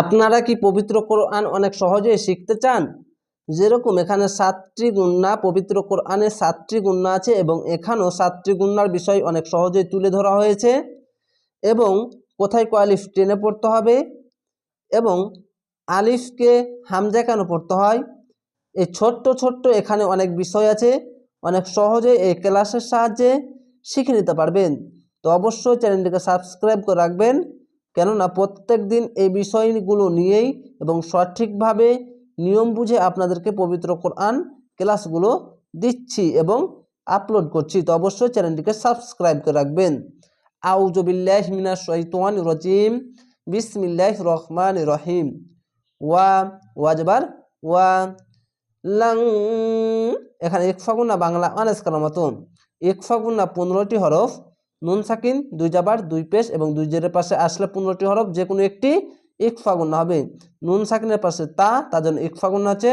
আপনারা কি পবিত্র কোরআন অনেক সহজেই শিখতে চান? যেরকম এখানে সাতটি গুন্না, পবিত্র কোরআনে সাতটি গুন্না আছে এবং এখানেও সাতটি গুন্নার বিষয় অনেক সহজেই তুলে ধরা হয়েছে এবং কোথায় কোয়ালিফ টেনে পড়তে হবে এবং আলিফকে হামজা কেন পড়তে হয়? এই ছোট্ট ছোট্ট এখানে অনেক বিষয় আছে, অনেক সহজে এই ক্লাসের সাহায্যে শিখে নিতে পারবেন। তো অবশ্যই চ্যানেলটিকে সাবস্ক্রাইব করে রাখবেন। কেননা প্রত্যেক দিন এই বিষয়গুলো নিয়েই এবং সঠিকভাবে নিয়ম বুঝে আপনাদেরকে পবিত্র কোরআন ক্লাসগুলো দিচ্ছি এবং আপলোড করছি। তো অবশ্যই চ্যানেলটিকে সাবস্ক্রাইব করে রাখবেন। আউজবিল্লাহ মিনা শৈতান রজিম। বিসমিল্লাহ রহমান রহিম। ওয়া ওয়াজবার ওয়া, লাং। এখানে ইকফাগুন্না বাংলা আনেসকার মতো ইকফাগুন্না পনেরোটি হরফ। নুন, সাকিন, দুই জাবার, দুই পেশ এবং দুই জেরের পাশে আসলে পনেরোটি হরফ যে কোনো একটি ইকফা গুন্না হবে। নুন, সাকিনের পাশে তা, তার জন্য ইকফা গুন্না হচ্ছে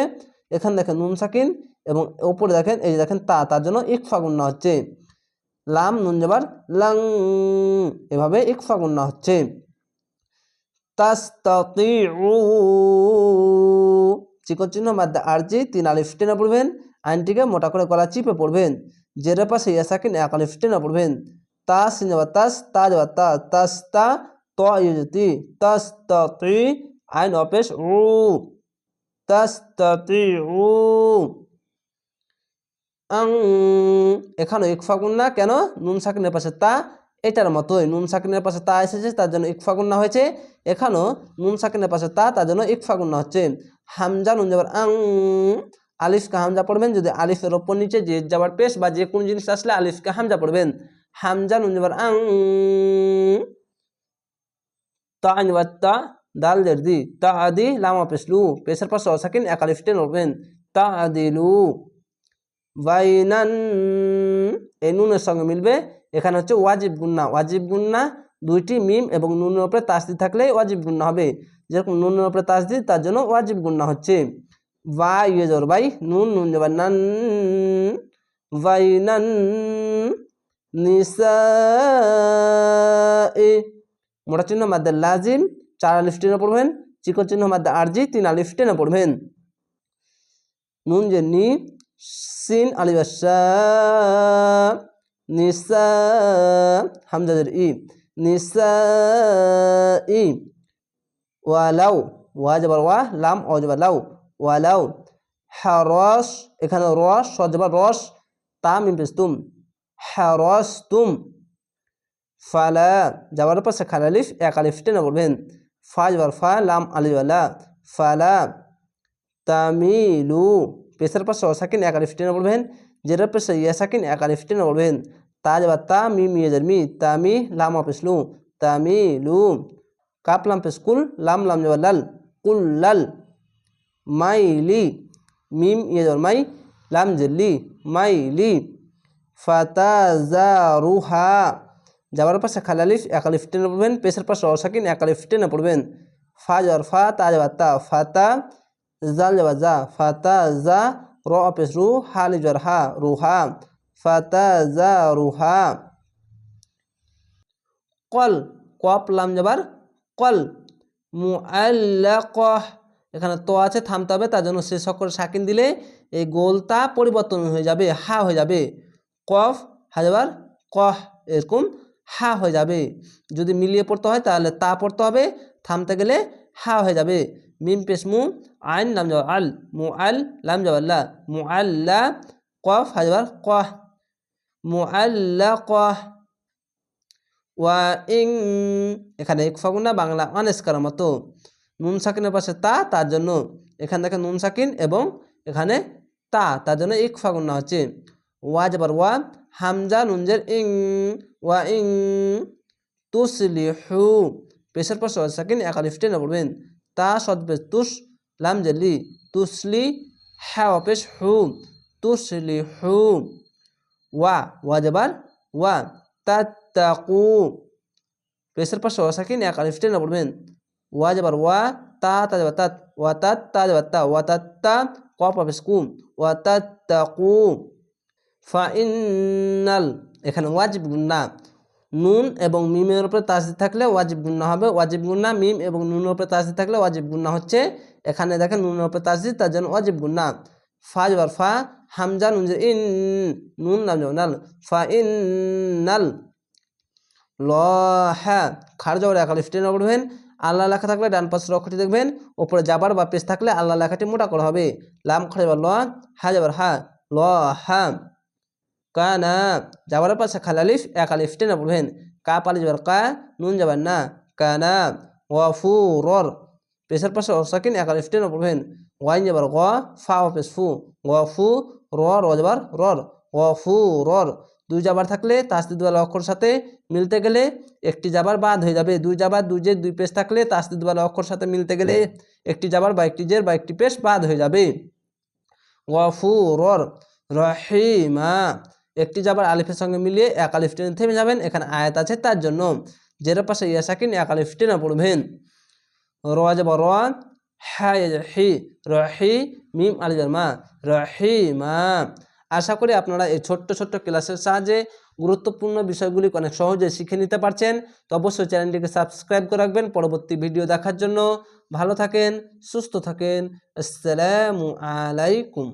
এখানে দেখেন নুন, সাকিন এবং ওপরে দেখেন, এই দেখেন তা, তার জন্য ইকফা গুন্না হচ্ছে। লাম, নুন, জাবার, লাং, এভাবে ইকফা গুন্না হচ্ছে। তাস্তাতিউ। চিকন চিহ্ন আরজি তিন আলিফ টেনে পড়বেন। আইনটিকে মোটা করে গলা চিপে পড়বেন। জেরের পাশে ইয়াসাকিন এক আলিফ টেনে পড়বেন। তাস তা যাবা তা তাস তা ত তাস তি আইন অপেশ উ তাস তি উ এখানে ইকফা গুন্না কেন নুন সাকিনের পাশে তা এটার মতোই নুন সাকিনের পাশে তা এসেছে তার জন্য ইকফা গুন্না হয়েছে এখানেও নুন সাকিনের পাশে তা তার জন্য ইকফা গুন্না হচ্ছে হামজা নুন যাবার আং আলিফকে হামজা পড়বেন, যদি আলিফের ওপর নিচে যে যাবার পেশ বা যে কোনো জিনিস আসলে আলিফকে হামজা পড়বেন। হামজা নুন যাবার আং তা আনবার তা দাল জের দি তা আদি লামা পেসলু পেশের পাশে অসাকিন এক আলিফ টেন উঠবেন তা আদিলু বাইনান এই নুনের সঙ্গে মিলবে এখানে হচ্ছে ওয়াজিব গুন্না ওয়াজিব গুন্না দুইটি মিম এবং নুনের উপরে তাসদি থাকলে ওয়াজিব গুন্না হবে যেরকম নুনের উপরে তাসদি তার জন্য ওয়াজিব গুন্না হচ্ছে বা ইয়ে জোর বাই নুন নুন যাবার নান বাইনান নিসা মোটা চিহ্ন মাদ্দা লাজিম। চার আলিফ টেনে পড়বেন। চিকন চিহ্ন মাদ্দা আরজি। তিন আলিফ টেনে পড়বেন। নুন যে নি, সিন হামজাদের ই নিসা ই ওয়ালাউ, ওয়া যাবার ওয়া, লাম ও যাবার লাউ। ওয়ালাউ হরস এখানে রস, স রস, তাম ইমপেস্তুম হরস্তুম। ফালা যাওয়ার পাশে খালালিফ এক আলিফ টেনে বলবেন। ফা যাবার ফা, লাম আলিওয়ালা ফালা, তামিলু পেশার পাশে অসাকিন এক আলিফ টেনে বলবেন। জেরার পাশে ইয়াসাকিন এক আলিফ টেনে বলবেন। তা যাবার তা, মি মিয়াজার মি তামি লাম অপেসলু তামিলু, কাপ, লাম, পেশ, কুল, লাম লাম যাবার লাল। কুল, লাল। মাইলি, মিম ইয়াজার মাই, লাম, জেল্লি। মাইলি। ফাতাজারুহা। যাওয়ার পাশে খালালিফ একালিফ টেনে পড়বেন। পেশের পাশে অসাকিন একালিফ টেনে পড়বেন। ফা যাওয়ার ফা, তা যাবার তা, ফাতা, জাল যাবার যা ফাতা, জা, র অপেশ রু হালি জ্বর, হা রুহা ফাতা, জা রুহা কল, কপ, লাম যাবার কল, মুআল্লাকহ। এখানে তো আছে, থামতে হবে, তার জন্য শেষ অক্ষরে সাকিন দিলে এই গোলটা পরিবর্তন হয়ে যাবে, হা হয়ে যাবে। কফ হাজাবার কহ এরকম হা হয়ে যাবে। যদি মিলিয়ে পড়তে হয় তাহলে তা পড়তে হবে, থামতে গেলে হা হয়ে যাবে। মিম পেশ মু, আইন লাম যাবার আল, মু, আল, লাম যাবার মু আল্লা কফ হাজাবার কহ, মু আল্লা কহ, ওয়া, ইং, এখানে এক ফাগুনা, বাংলা অনেস্কার মতো। নুন সাকিনের পাশে তা, তার জন্য। এখান থেকে নুন সাকিন এবং এখানে তা, তার জন্য এক ফাগুনা হচ্ছে। ওয়া যাবার ওয়া হামজা নুনজের ইং ওয়া ইং তুসলিহু পেশের পর সাকিন এক আলিফ টেনে পড়বেন তা সদপেশ তুস লাম জেলি তুসলি হ্যাঁ অপেশ হু তুসলি হু ওয়া ওয়া যাবার ওয়া তাত্তাকু পেশের পর সাকিন এক আলিফ টেনে পড়বেন ওয়া যাবার ওয়া তা তা যাবার তাত ওয়া তাত তা যাবার তা ওয়া তাত্তা কপ অপেশ কুম ওয়া তাত্তাকু ফাইনাল, এখানে ওয়াজিব গুন্না নুন এবং মিমের উপরে তাসদি থাকলে ওয়াজিব গুন্না হবে। ওয়াজিব গুন্না মিম এবং নুনের উপরে তাসদি থাকলে ওয়াজিব গুন্না হচ্ছে, এখানে দেখেন নুনের উপরে তাসদি তার জন্য ওয়াজিব গুন্না ফা জবর ফা, হামজা, নুন ইন, নুন নাম নাল ফা ইন নাল ল হ্যাঁ খার জবর একালিফ টেনে পড়বেন। আল্লাহ লেখা থাকলে ডান পাশের অক্ষরটি দেখবেন। ওপরে যাবার বা পেশ থাকলে আল্লাহ লেখাটি মোটা করা হবে। লাম, খার যাবার ল হ্যাঁ যাবার হ্যাঁ ল হ্যাঁ কানা যাবার পাশে খালালিফ এক আলিফ টেনে পড়বেন কা পালি যাবার, কা নুন যাবার না। কানা ওয়াফু রর পেশার পাশে অসাকিন, এক আলিফ টেনে পড়বেন ওয়াইন যাবার, গ, ফা পেশ ফু। ওয়াফু র র যাবার, রর। ওয়াফু রর দুই যাবার থাকলে তাসদিদওয়ালা অক্ষর সাথে মিলতে গেলে একটি যাবার বাদ হয়ে যাবে। দুই যাবার, দুই জের, দুই পেশ থাকলে তাসদিদওয়ালা অক্ষর সাথে মিলতে গেলে একটি যাবার বা একটি জের বা একটি পেশ বাদ হয়ে যাবে। ওয়াফু রর রহিমা। একটি যাবার আলিফের সঙ্গে মিলিয়ে এক আলিফ টেনে থেমে যাবেন। এখানে আয়াত আছে, তার জন্য জের পাশে ইয়াসাকিন এক আলিফ টেনে পড়বেন। র যাব র হ্যাঁ রহি মিম আলিজার মা রহিমা আশা করি আপনারা এই ছোট্ট ছোট্ট ক্লাসের সাহায্যে গুরুত্বপূর্ণ বিষয়গুলি অনেক সহজে শিখে নিতে পারছেন। তো অবশ্যই চ্যানেলটিকে সাবস্ক্রাইব করে রাখবেন পরবর্তী ভিডিও দেখার জন্য। ভালো থাকেন, সুস্থ থাকেন। আসসালামু আলাইকুম।